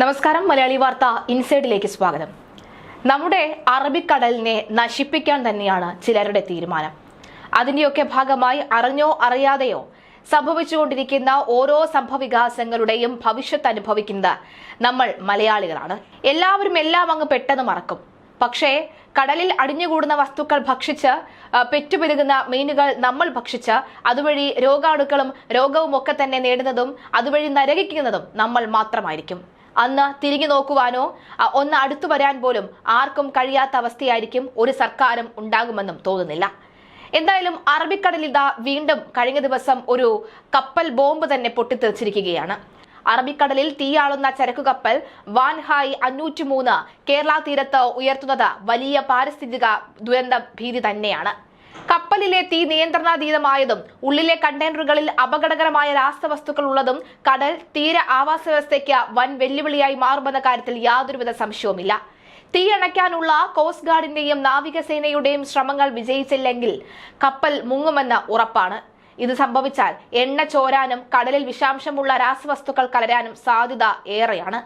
നമസ്കാരം മലയാളി വാർത്ത ഇൻസൈഡിലേക്ക് സ്വാഗതം. നമ്മുടെ അറബിക്കടലിനെ നശിപ്പിക്കാൻ തന്നെയാണ് ചിലരുടെ തീരുമാനം. അതിന്റെയൊക്കെ ഭാഗമായി അറിഞ്ഞോ അറിയാതെയോ സംഭവിച്ചുകൊണ്ടിരിക്കുന്ന ഓരോ സംഭവവികാസങ്ങളുടെയും ഭവിഷ്യത്ത് അനുഭവിക്കുന്നത് നമ്മൾ മലയാളികളാണ്. എല്ലാവരും എല്ലാം അങ്ങ് പെട്ടെന്ന് മറക്കും. പക്ഷേ കടലിൽ അടിഞ്ഞുകൂടുന്ന വസ്തുക്കൾ ഭക്ഷിച്ച് പെറ്റുപെരുകുന്ന മീനുകൾ നമ്മൾ ഭക്ഷിച്ച് അതുവഴി രോഗാണുക്കളും രോഗവും ഒക്കെ തന്നെ നേടുന്നതും അതുവഴി നരകിക്കുന്നതും നമ്മൾ മാത്രമായിരിക്കും. അന്ന് തിരിഞ്ഞു നോക്കുവാനോ ഒന്ന് അടുത്തു വരാൻ പോലും ആർക്കും കഴിയാത്ത അവസ്ഥയായിരിക്കും ഒരു സർക്കാരും ഉണ്ടാകുമെന്നും തോന്നുന്നില്ല. എന്തായാലും അറബിക്കടലിൽ ഇതാ വീണ്ടും കഴിഞ്ഞ ദിവസം ഒരു കപ്പൽ ബോംബ് തന്നെ പൊട്ടിത്തെറിച്ചിരിക്കുകയാണ്. അറബിക്കടലിൽ തീയാളുന്ന ചരക്കു കപ്പൽ വാൻഹായ് അഞ്ഞൂറ്റി മൂന്ന് കേരള തീരത്ത് ഉയർത്തുന്നത് വലിയ പാരിസ്ഥിതിക ദുരന്ത ഭീതി തന്നെയാണ്. കപ്പലിലെ തീ നിയന്ത്രണാതീതമായതും ഉള്ളിലെ കണ്ടെയ്നറുകളിൽ അപകടകരമായ രാസവസ്തുക്കൾ ഉള്ളതും കടൽ തീര ആവാസ വ്യവസ്ഥയ്ക്ക് വൻ വെല്ലുവിളിയായി മാറുമെന്ന കാര്യത്തിൽ യാതൊരുവിധ സംശയവുമില്ല. തീയണയ്ക്കാനുള്ള കോസ്റ്റ് ഗാർഡിന്റെയും നാവികസേനയുടെയും ശ്രമങ്ങൾ വിജയിച്ചില്ലെങ്കിൽ കപ്പൽ മുങ്ങുമെന്ന് ഉറപ്പാണ്. ഇത് സംഭവിച്ചാൽ എണ്ണ ചോരാനും കടലിൽ വിഷാംശമുള്ള രാസവസ്തുക്കൾ കലരാനും സാധ്യത ഏറെയാണ്.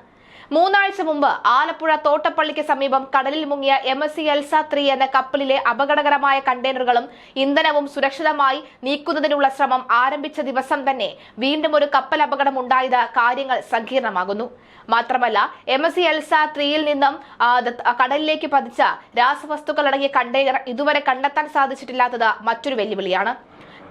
മൂന്നാഴ്ച മുമ്പ് ആലപ്പുഴ തോട്ടപ്പള്ളിക്ക് സമീപം കടലിൽ മുങ്ങിയ M S C Elsa three എന്ന കപ്പലിലെ അപകടകരമായ കണ്ടെയ്നറുകളും ഇന്ധനവും സുരക്ഷിതമായി നീക്കുന്നതിനുള്ള ശ്രമം ആരംഭിച്ച ദിവസം തന്നെ വീണ്ടും ഒരു കപ്പൽ അപകടം ഉണ്ടായത് കാര്യങ്ങൾ സങ്കീർണമാകുന്നു. മാത്രമല്ല എം എസ് സി എൽസ ത്രീയിൽ നിന്നും കടലിലേക്ക് പതിച്ച രാസവസ്തുക്കളടങ്ങിയ കണ്ടെയ്നർ ഇതുവരെ കണ്ടെത്താൻ സാധിച്ചിട്ടില്ലാത്തത് മറ്റൊരു വെല്ലുവിളിയാണ്.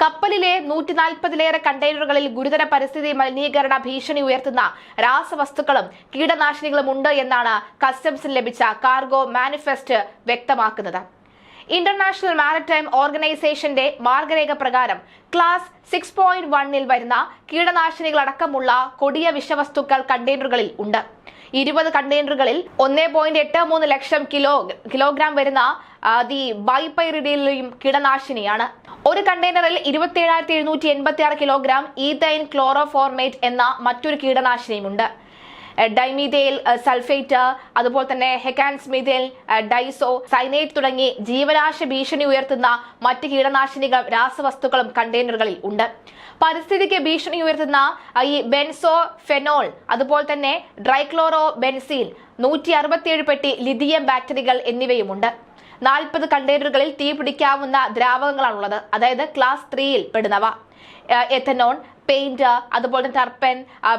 കപ്പലിലെ നൂറ്റി നാൽപ്പതിലേറെ കണ്ടെയ്നറുകളിൽ ഗുരുതര പരിസ്ഥിതി മലിനീകരണ ഭീഷണി ഉയർത്തുന്ന രാസവസ്തുക്കളും കീടനാശിനികളും ഉണ്ട് എന്നാണ് കസ്റ്റംസിന് ലഭിച്ച കാർഗോ മാനിഫെസ്റ്റ് വ്യക്തമാക്കുന്നത്. ഇന്റർനാഷണൽ മാരിടൈം ഓർഗനൈസേഷന്റെ മാർഗരേഖ പ്രകാരം ക്ലാസ് സിക്സ് പോയിന്റ് വണ്ണിൽ വരുന്ന കീടനാശിനികളടക്കമുള്ള കൊടിയ വിഷവസ്തുക്കൾ കണ്ടെയ്നറുകളിൽ ഉണ്ട്. ഇരുപത് കണ്ടെയ്നറുകളിൽ ഒന്നേ പോയിന്റ് എട്ട് മൂന്ന് ലക്ഷം കിലോ കിലോഗ്രാം വരുന്ന ദി ബൈപൈറിഡിയിലെയും കീടനാശിനിയാണ് ഒരു കണ്ടെയ്നറിൽ ഇരുപത്തി ഏഴായിരത്തി എഴുന്നൂറ്റി എൺപത്തി ആറ് കിലോഗ്രാം ഈതൈൻ ക്ലോറോഫോർമേറ്റ് എന്ന മറ്റൊരു കീടനാശിനിയുമുണ്ട്. ഡൈമീതേൽ സൾഫേറ്റ് അതുപോലെ തന്നെ ഹെക്കാൻസ്മീതേൽ ഡൈസോ സൈനേറ്റ് തുടങ്ങി ജീവനാശ ഭീഷണി ഉയർത്തുന്ന മറ്റ് കീടനാശിനികൾ രാസവസ്തുക്കളും കണ്ടെയ്നറുകളിൽ ഉണ്ട്. പരിസ്ഥിതിക്ക് ഭീഷണി ഉയർത്തുന്ന ഈ ബെൻസോ ഫെനോൾ അതുപോലെ തന്നെ ഡ്രൈക്ലോറോ ബെൻസീൻ നൂറ്റി അറുപത്തിയേഴ് പെട്ടി ലിഥിയം ബാറ്ററികൾ എന്നിവയുമുണ്ട്. നാൽപ്പത് കണ്ടെയ്നറുകളിൽ തീ പിടിക്കാവുന്ന ദ്രാവകങ്ങളാണുള്ളത്. അതായത് ക്ലാസ് ത്രീയിൽ പെടുന്നവ. എഥനോൺ പെയിന്റ് അതുപോലെ ടർപ്പൻ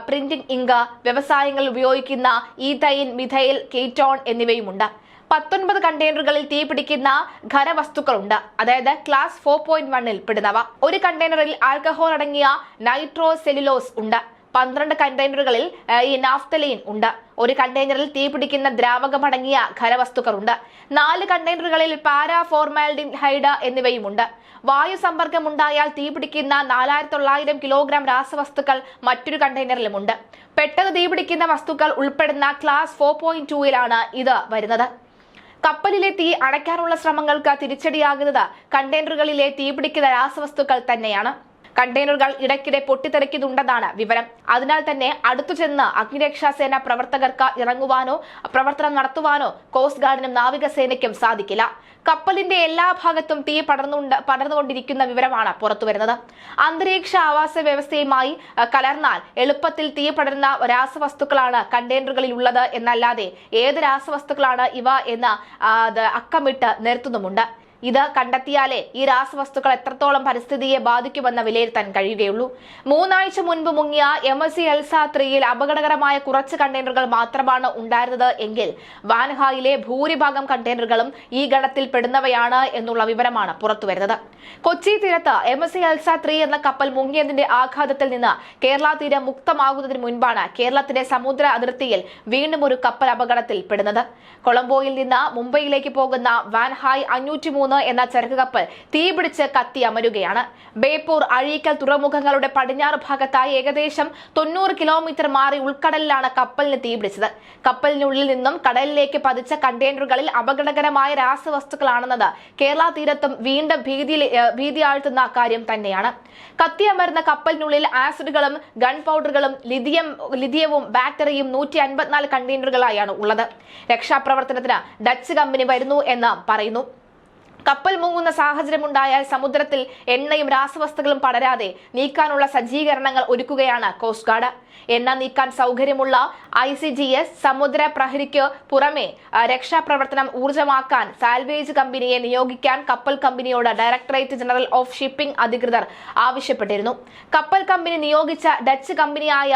പ്രിന്റിംഗ് ഇങ്ക് വ്യവസായങ്ങളിൽ ഉപയോഗിക്കുന്ന ഈതൈൻ മിഥൈൽ കീറ്റോൺ എന്നിവയുമുണ്ട്. പത്തൊൻപത് കണ്ടെയ്നറുകളിൽ തീ പിടിക്കുന്ന ഖരവസ്തുക്കളുണ്ട്. അതായത് ക്ലാസ് ഫോർ പോയിന്റ് വണ്ണിൽ പെടുന്നവ. ഒരു കണ്ടെയ്നറിൽ ആൽക്കഹോൾ അടങ്ങിയ നൈട്രോ സെല്ലുലോസ് ഉണ്ട്. പന്ത്രണ്ട് കണ്ടെയ്നറുകളിൽ ഈ നാഫ്തലീൻ ഉണ്ട്. ഒരു കണ്ടെയ്നറിൽ തീപിടിക്കുന്ന ദ്രാവകമടങ്ങിയ ഖരവസ്തുക്കളുണ്ട്. നാല് കണ്ടെയ്നറുകളിൽ പാരാഫോർമാൽഡിൻ ഹൈഡ് എന്നിവയുമുണ്ട്. വായു സമ്പർക്കം ഉണ്ടായാൽ തീ പിടിക്കുന്ന നാലായിരത്തി തൊള്ളായിരം കിലോഗ്രാം രാസവസ്തുക്കൾ മറ്റൊരു കണ്ടെയ്നറിലുമുണ്ട്. പെട്ടെന്ന് തീപിടിക്കുന്ന വസ്തുക്കൾ ഉൾപ്പെടുന്ന ക്ലാസ് ഫോർ പോയിന്റ് ടൂയിലാണ് ഇത് വരുന്നത്. കപ്പലിലെ തീ അടയ്ക്കാനുള്ള ശ്രമങ്ങൾക്ക് തിരിച്ചടിയാകുന്നത് കണ്ടെയ്നറുകളിലെ തീപിടിക്കുന്ന രാസവസ്തുക്കൾ തന്നെയാണ്. കണ്ടെയ്നറുകൾ ഇടയ്ക്കിടെ പൊട്ടിത്തെറിക്കുന്നുണ്ടെന്നാണ് വിവരം. അതിനാൽ തന്നെ അടുത്തു ചെന്ന് അഗ്നിരക്ഷാസേന പ്രവർത്തകർക്ക് ഇറങ്ങുവാനോ പ്രവർത്തനം നടത്തുവാനോ കോസ്റ്റ് ഗാർഡിനും നാവികസേനയ്ക്കും സാധിക്കില്ല. കപ്പലിന്റെ എല്ലാ ഭാഗത്തും തീ പടർന്നുണ്ട് പടർന്നുകൊണ്ടിരിക്കുന്ന വിവരമാണ് പുറത്തുവരുന്നത് അന്തരീക്ഷ ആവാസ വ്യവസ്ഥയുമായി കലർന്നാൽ എളുപ്പത്തിൽ തീ പടരുന്ന രാസവസ്തുക്കളാണ് കണ്ടെയ്നറുകളിൽ ഉള്ളത് എന്നല്ലാതെ ഏത് രാസവസ്തുക്കളാണ് ഇവ എന്ന് അക്കമിട്ട് നിർത്തുന്നുമുണ്ട് ഇത് കണ്ടെത്തിയാലേ ഈ രാസവസ്തുക്കൾ എത്രത്തോളം പരിസ്ഥിതിയെ ബാധിക്കുമെന്ന് വിലയിരുത്താൻ കഴിയുകയുള്ളൂ. മൂന്നാഴ്ച മുൻപ് മുങ്ങിയ എം എസ് സി എൽസ ത്രീയിൽ അപകടകരമായ കുറച്ച് കണ്ടെയ്നറുകൾ മാത്രമാണ് ഉണ്ടായിരുന്നത് എങ്കിൽ വാൻഹായിലെ ഭൂരിഭാഗം കണ്ടെയ്നറുകളും ഈ ഗണത്തിൽ പെടുന്നവയാണ് എന്നുള്ള വിവരമാണ് പുറത്തുവരുന്നത്. കൊച്ചി തീരത്ത് M S C Elsa three എന്ന കപ്പൽ മുങ്ങിയതിന്റെ ആഘാതത്തിൽ നിന്ന് കേരള തീരം മുക്തമാകുന്നതിന് മുൻപാണ് കേരളത്തിന്റെ സമുദ്ര അതിർത്തിയിൽ വീണ്ടും ഒരു കപ്പൽ അപകടത്തിൽ പെടുന്നത്. കൊളംബോയിൽ നിന്ന് മുംബൈയിലേക്ക് പോകുന്ന വാൻഹായ് അഞ്ഞൂറ്റി മൂന്ന് എന്ന ചരക്ക് കപ്പൽ തീപിടിച്ച് കത്തി അമരുകയാണ്. ബേപ്പൂർ അഴീക്കൽ തുറമുഖങ്ങളുടെ പടിഞ്ഞാറ് ഭാഗത്തായി ഏകദേശം തൊണ്ണൂറ് കിലോമീറ്റർ മാറി ഉൾക്കടലിലാണ് കപ്പലിന് തീപിടിച്ചത് കപ്പലിനുള്ളിൽ നിന്നും കടലിലേക്ക് പതിച്ച കണ്ടെയ്നറുകളിൽ അപകടകരമായ രാസവസ്തുക്കളാണെന്നത് കേരള തീരത്തും വീണ്ടും ഭീതിയിൽ ഭീതി ആഴ്ത്തുന്ന കാര്യം തന്നെയാണ്. കത്തിയമരുന്ന കപ്പലിനുള്ളിൽ ആസിഡുകളും ഗൺ പൗഡറുകളും ലിഥിയം ലിഥിയവും ബാറ്ററിയും നൂറ്റി അൻപത്തിനാല് കണ്ടെയ്നറുകളായാണ് ഉള്ളത്. രക്ഷാപ്രവർത്തനത്തിന് ഡച്ച് കമ്പനി വരുന്നു എന്ന് പറയുന്നു. കപ്പൽ മുങ്ങുന്ന സാഹചര്യമുണ്ടായാൽ സമുദ്രത്തിൽ എണ്ണയും രാസവസ്തുക്കളും പടരാതെ നീക്കാനുള്ള സജ്ജീകരണങ്ങൾ ഒരുക്കുകയാണ് കോസ്റ്റ് ഗാർഡ്. എണ്ണ നീക്കാൻ സൗകര്യമുള്ള ഐ സി ജി എസ് സമുദ്ര പ്രഹരിക്ക് പുറമെ രക്ഷാപ്രവർത്തനം ഊർജമാക്കാൻ സാൽവേജ് കമ്പനിയെ നിയോഗിക്കാൻ കപ്പൽ കമ്പനിയോട് ഡയറക്ടറേറ്റ് ജനറൽ ഓഫ് ഷിപ്പിംഗ് അധികൃതർ ആവശ്യപ്പെട്ടിരുന്നു. കപ്പൽ കമ്പനി നിയോഗിച്ച ഡച്ച് കമ്പനിയായ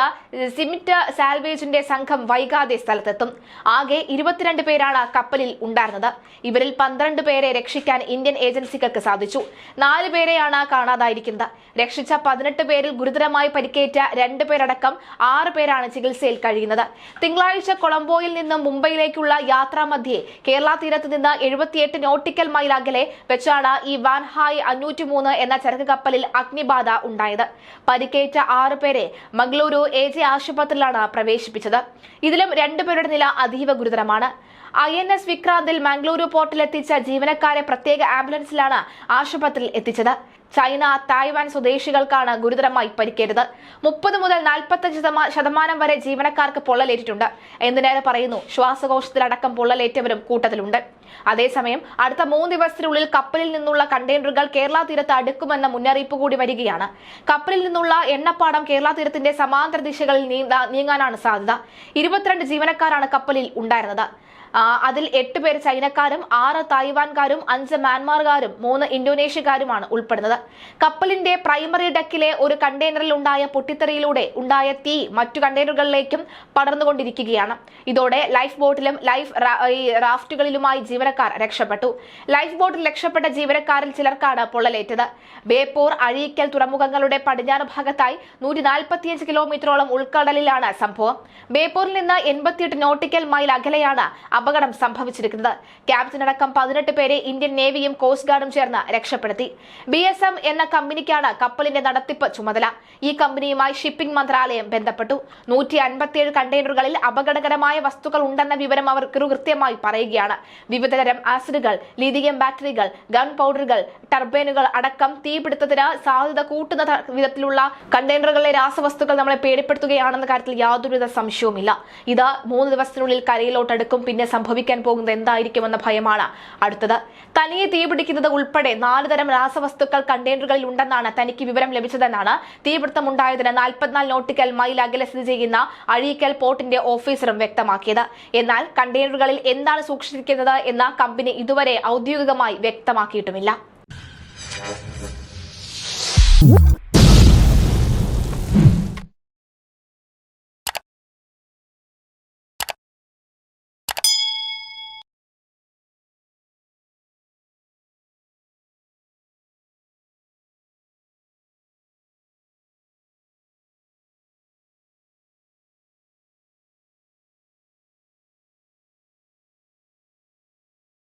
സിമിറ്റ് സാൽവേജിന്റെ സംഘം വൈകാതെ സ്ഥലത്തെത്തും. ആകെ ഇരുപത്തിരണ്ട് പേരാണ് കപ്പലിൽ ഉണ്ടായിരുന്നത്. ഇവരിൽ പന്ത്രണ്ട് പേരെ രക്ഷിക്കാൻ ഇന്ത്യൻ ഏജൻസികൾക്ക് സാധിച്ചു. നാല് പേരെയാണ് കാണാതായിരിക്കുന്നത്. രക്ഷിച്ച പതിനെട്ട് പേരിൽ ഗുരുതരമായി പരിക്കേറ്റ രണ്ട് പേരടക്കം ആറ് പേരാണ് ചികിത്സയിൽ കഴിയുന്നത്. തിങ്കളാഴ്ച കൊളംബോയിൽ നിന്നും മുംബൈയിലേക്കുള്ള യാത്രാമധ്യേ കേരള തീരത്ത് നിന്ന് എഴുപത്തിയെട്ട് നോട്ടിക്കൽ മൈൽ അകലെ വെച്ചാണ് ഈ വാൻഹായ് അഞ്ഞൂറ്റി മൂന്ന് എന്ന ചരക്ക് കപ്പലിൽ അഗ്നിബാധ ഉണ്ടായത്. പരിക്കേറ്റ ആറ് പേരെ മംഗളൂരു എ ജെ ആശുപത്രിയിലാണ് പ്രവേശിപ്പിച്ചത്. ഇതിലും രണ്ടുപേരുടെ നില അതീവ ഗുരുതരമാണ്. ഐ എൻ എസ് വിക്രാന്തിൽ മംഗളൂരു പോർട്ടിൽ എത്തിച്ച ജീവനക്കാരെ പ്രത്യേക ആംബുലൻസിലാണ് ആശുപത്രിയിൽ എത്തിച്ചത്. ചൈന തായ്വാൻ സ്വദേശികൾക്കാണ് ഗുരുതരമായി പരിക്കേറ്റത്. മുപ്പത് മുതൽ നാൽപ്പത്തഞ്ച് ശതമാ- ശതമാനം വരെ ജീവനക്കാർക്ക് പൊള്ളലേറ്റിട്ടുണ്ട്. എന്തിനേറെ പറയുന്നു ശ്വാസകോശത്തിലടക്കം പൊള്ളലേറ്റവരും കൂട്ടത്തിലുണ്ട്. അതേസമയം അടുത്ത മൂന്ന് ദിവസത്തിനുള്ളിൽ കപ്പലിൽ നിന്നുള്ള കണ്ടെയ്നറുകൾ കേരള തീരത്ത് അടുക്കുമെന്ന മുന്നറിയിപ്പ് കൂടി വരികയാണ്. കപ്പലിൽ നിന്നുള്ള എണ്ണപ്പാടം കേരള തീരത്തിന്റെ സമാന്തര ദിശകളിൽ നീങ്ങാനാണ് സാധ്യത. ഇരുപത്തിരണ്ട് ജീവനക്കാരാണ് കപ്പലിൽ ഉണ്ടായിരുന്നത്. അതിൽ എട്ട് പേര് ചൈനക്കാരും ആറ് തായ്വാൻകാരും അഞ്ച് മ്യാൻമാർകാരും മൂന്ന് ഇന്തോനേഷ്യക്കാരുമാണ് ഉൾപ്പെടുന്നത്. കപ്പലിന്റെ പ്രൈമറി ഡെക്കിലെ ഒരു കണ്ടെയ്നറിൽ ഉണ്ടായ പൊട്ടിത്തെറിയിലൂടെ ഉണ്ടായ തീ മറ്റു കണ്ടെയ്നറുകളിലേക്കും പടർന്നുകൊണ്ടിരിക്കുകയാണ്. ഇതോടെ ലൈഫ് ബോട്ടിലും ലൈഫ് റാഫ്റ്റുകളിലുമായി ജീവനക്കാർ രക്ഷപ്പെട്ടു. ലൈഫ് ബോട്ടിൽ രക്ഷപ്പെട്ട ജീവനക്കാരിൽ ചിലർക്കാണ് പൊള്ളലേറ്റത്. ബേപ്പൂർ അഴീക്കൽ തുറമുഖങ്ങളുടെ പടിഞ്ഞാറ് ഭാഗത്തായി നൂറ്റി നാൽപ്പത്തിയഞ്ച് കിലോമീറ്ററോളം ഉൾക്കടലിലാണ് സംഭവം. ബേപ്പൂരിൽ നിന്ന് എൺപത്തിയെട്ട് നോട്ടിക്കൽ മൈൽ അകലെയാണ് അപകടം സംഭവിച്ചിരിക്കുന്നത്. ക്യാപ്റ്റനടക്കം പതിനെട്ട് പേരെ ഇന്ത്യൻ നേവിയും കോസ്റ്റ് ഗാർഡും ചേർന്ന് രക്ഷപ്പെടുത്തി. ബി എസ് എം എന്ന കമ്പനിക്കാണ് കപ്പലിന്റെ നടത്തിപ്പ് ചുമതല. ഈ കമ്പനിയുമായി ഷിപ്പിംഗ് മന്ത്രാലയം ബന്ധപ്പെട്ടു. നൂറ്റി അൻപത്തിയേഴ് കണ്ടെയ്നറുകളിൽ അപകടകരമായ വസ്തുക്കൾ ഉണ്ടെന്ന വിവരം അവർ കൃത്യമായി പറയുകയാണ്. വിവിധതരം ആസിഡുകൾ ലിഥിയം ബാറ്ററികൾ ഗൺ പൗഡറുകൾ ടർബൈനുകൾ അടക്കം തീപിടുത്തത്തിന് സാധ്യത കൂട്ടുന്ന വിധത്തിലുള്ള കണ്ടെയ്നറുകളിലെ രാസവസ്തുക്കൾ നമ്മളെ പേടിപ്പെടുത്തുകയാണെന്ന കാര്യത്തിൽ യാതൊരുവിധ സംശയവുമില്ല. ഇത് മൂന്ന് ദിവസത്തിനുള്ളിൽ കരയിലോട്ടടുക്കും. പിന്നെ സംഭവിക്കാൻ പോകുന്നത് എന്തായിരിക്കുമെന്ന ഭയമാണ്. അടുത്തത് തനിയെ തീപിടിക്കുന്നത് ഉൾപ്പെടെ നാല് തരം രാസവസ്തുക്കൾ കണ്ടെയ്നറുകളിൽ ഉണ്ടെന്നാണ് തനിക്ക് വിവരം ലഭിച്ചതെന്നാണ് തീപിടുത്തമുണ്ടായതിന് നാൽപ്പത്തിനാല് നോട്ടിക്കൽ മൈൽ അകലെ സ്ഥിതി ചെയ്യുന്ന അഴീക്കൽ പോർട്ടിന്റെ ഓഫീസറും വ്യക്തമാക്കിയത്. എന്നാൽ കണ്ടെയ്നറുകളിൽ എന്താണ് സൂക്ഷിച്ചിരിക്കുന്നത് എന്ന കമ്പനി ഇതുവരെ ഔദ്യോഗികമായി വ്യക്തമാക്കിയിട്ടുമില്ല.